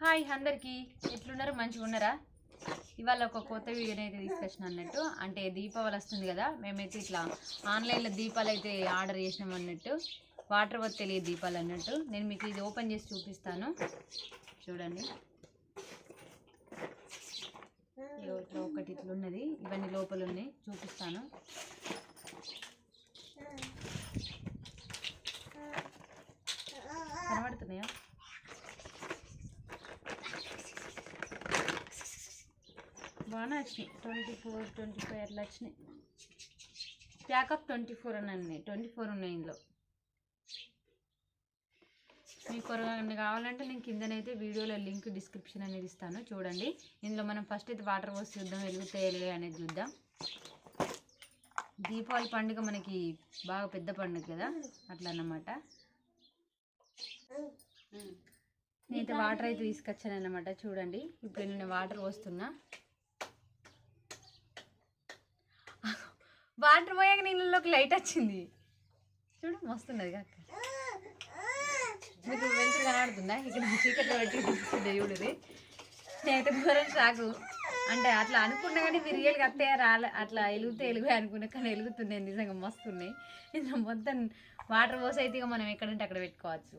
Hi అందరికీ. ఎట్లున్నారు? మంచిగా ఉన్నారా? ఇవాళ ఒక కొత్త వీడియోని అయితే తీసుకొచ్చిన అన్నట్టు. అంటే దీపావళి వస్తుంది కదా మేమైతే ఇట్లా ఆన్లైన్లో దీపాలు అయితే ఆర్డర్ చేసినాం అన్నట్టు. వాటర్ వత్ తెలియదు దీపాలు అన్నట్టు. నేను మీకు ఇది ఓపెన్ చేసి చూపిస్తాను. చూడండి. ఒకటి ఇట్లున్నది ఇవన్నీ లోపల ఉన్నాయి చూపిస్తాను కనబడుతున్నాయా బాగానే వచ్చినాయి. ట్వంటీ ఫోర్ ట్వంటీ ఫైవ్ అట్లా వచ్చినాయి. ప్యాకప్ ట్వంటీ ఫోర్ అని అన్నాయి ట్వంటీ ఫోర్ ఉన్నాయి ఇందులో. మీకు ఎవరికైనా కావాలంటే నేను కిందనైతే వీడియోలో లింక్ డిస్క్రిప్షన్ అనేది ఇస్తాను. చూడండి. ఇందులో మనం ఫస్ట్ అయితే వాటర్ పోసి చూద్దాం. వెలుగుతాయి వెలుగు అనేది చూద్దాం. దీపావళి పండుగ మనకి బాగా పెద్ద పండుగ కదా? అట్లా అన్నమాట నేనైతే వాటర్ అయితే తీసుకొచ్చాను అన్నమాట చూడండి. ఇప్పుడు నేను వాటర్ పోస్తున్నా. వాటర్ పోయాక నీళ్ళలోకి లైట్ వచ్చింది. చూడు మస్తున్నది కాక. మీకు వెళ్తూ కనబడుతుందా? ఇక్కడ చీకట్లో పెట్టి దేవుడిది నేనైతే ఘోరం షాకు అంటే అట్లా అనుకున్నా కానీ మీరు రియల్గా అత్తయ్య రాలే అట్లా ఎలుగుతే ఎలుగు అనుకున్నా కానీ ఎలుగుతున్నాయి నిజంగా మస్తున్నాయి. ఇందులో మొత్తం వాటర్ పోసి అయితే ఇక మనం ఎక్కడంటే అక్కడ పెట్టుకోవచ్చు.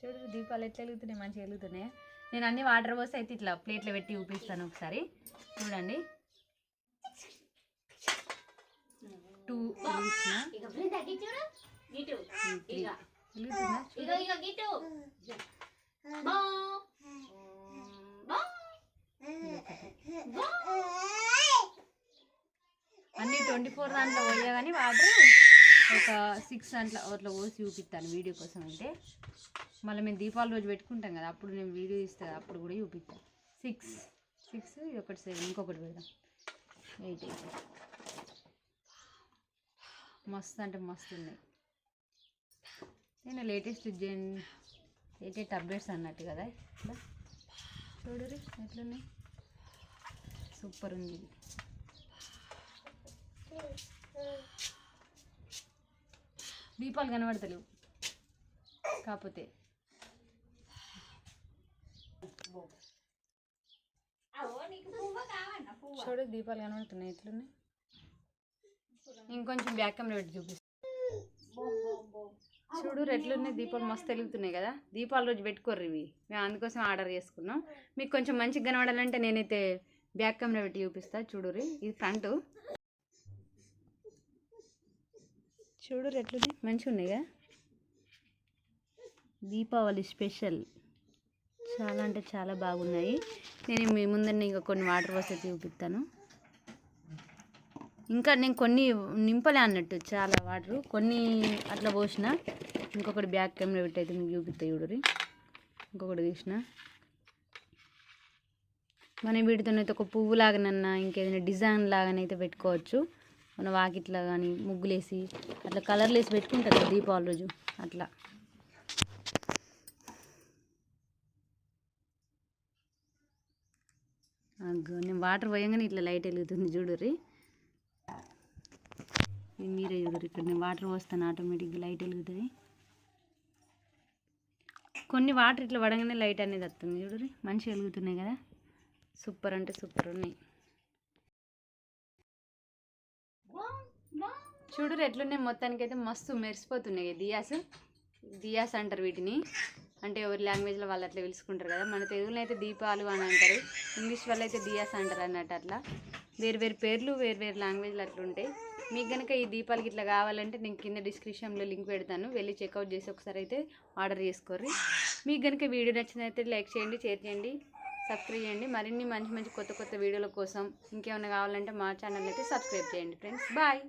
చూడు దీపాలు ఎట్లా వెలుగుతున్నాయి మంచిగా వెలుగుతున్నాయి నేను అన్ని వాటర్ పోసి అయితే ఇట్లా ప్లేట్లో పెట్టి చూపిస్తాను ఒకసారి. చూడండి. బో. అన్ని ట్వంటీ ఫోర్ దాంట్లో పోయా కానీ వాటర్ ఒక సిక్స్ దాంట్లో అట్లా పోసి చూపిస్తాను వీడియో కోసం అయితే మళ్ళీ మేము దీపావళి రోజు పెట్టుకుంటాం కదా అప్పుడు నేను వీడియో ఇస్తాను అప్పుడు కూడా చూపిస్తాను. సిక్స్. సిక్స్ ఇది ఒకటి సెవెన్ ఇంకొకటి పెడదాం. Eight eight. మస్తు అంటే మస్తు ఉన్నాయి నేను లేటెస్ట్ జెన్ లేటెస్ట్ అప్డేట్స్ అన్నట్టు కదా. ఇట్లా చూడరు ఎట్లున్నాయి? సూపర్ ఉంది ఇది. దీపాలు కనబడతలేవు. కాకపోతే. చూడు దీపాలు కనబడుతున్నాయి ఎట్లున్నాయి? ఇంకొంచెం బ్యాక్ కెమెరా పెట్టి చూపిస్తాను చూడు ఎట్లున్నాయి దీపాలు మస్తు వెలుగుతున్నాయి కదా. దీపాల రోజు పెట్టుకోర్రు ఇవి. మేము అందుకోసం ఆర్డర్ చేసుకున్నాం. మీకు కొంచెం మంచిగా కనబడాలంటే నేనైతే బ్యాక్ కెమెరా పెట్టి చూపిస్తా. చూడురి ఇది ఫ్రంట్. చూడు రెట్లున్నాయి మంచిగా ఉన్నాయి కదా. దీపావళి స్పెషల్. చాలా అంటే చాలా బాగున్నాయి. నేను మీ ముందర ఇంకా కొన్ని వాటర్ పోసి చూపిస్తాను. ఇంకా నేను కొన్ని నింపలే అన్నట్టు చాలా వాటర్. కొన్ని అట్లా పోసిన. ఇంకొకటి బ్యాక్ కెమెరా పెట్టి అయితే మీకు చూపిస్తా చూడరి ఇంకొకటి తీసిన. మనం వీటితోనైతే ఒక పువ్వు లాగానన్నా ఇంకేదైనా డిజైన్ లాగానైతే పెట్టుకోవచ్చు. మన వాకిట్లా కానీ ముగ్గులేసి అట్లా కలర్లు వేసి పెట్టుకుంటారు దీపావళి రోజు. అట్లా. అగ్గో నేను వాటర్ పోయంగానే ఇట్లా లైట్ వెలుగుతుంది చూడరి మీరే చూడరు. ఇక్కడ నేను వాటర్ పోస్తాను ఆటోమేటిక్గా లైట్ వెలుగుతుంది. కొన్ని వాటర్ ఇట్లా పడగానే లైట్ అనేది వస్తుంది చూడరు. మంచిగా వెలుగుతున్నాయి కదా. సూపర్ అంటే సూపర్ ఉన్నాయి. చూడరు ఎట్లున్నాయి? మొత్తానికి అయితే మస్తు మెరిసిపోతున్నాయి దియాస్. దియాస్ అంటారు వీటిని. అంటే ఎవరి లాంగ్వేజ్లో వాళ్ళు అట్లా పిలుచుకుంటారు కదా. మన తెలుగులో అయితే దీపాలు అని అంటారు. ఇంగ్లీష్ వాళ్ళు అయితే దియాస్ అంటారు అన్నట్టు అట్లా. వేరు వేరు పేర్లు వేరు వేరు లాంగ్వేజ్లు అట్లా ఉంటాయి మీకు కనుక ఈ దీపాలకి ఇట్లా కావాలంటే నేను కింద డిస్క్రిప్షన్లో లింక్ పెడతాను. వెళ్ళి చెక్అవుట్ చేసి ఒకసారి అయితే ఆర్డర్ చేసుకోర్రి. మీకు కనుక వీడియో నచ్చినైతే లైక్ చేయండి షేర్ చేయండి సబ్స్క్రైబ్ చేయండి. మరిన్ని మంచి మంచి కొత్త కొత్త వీడియోల కోసం ఇంకేమైనా కావాలంటే మా ఛానల్ అయితే సబ్స్క్రైబ్ చేయండి ఫ్రెండ్స్. బాయ్.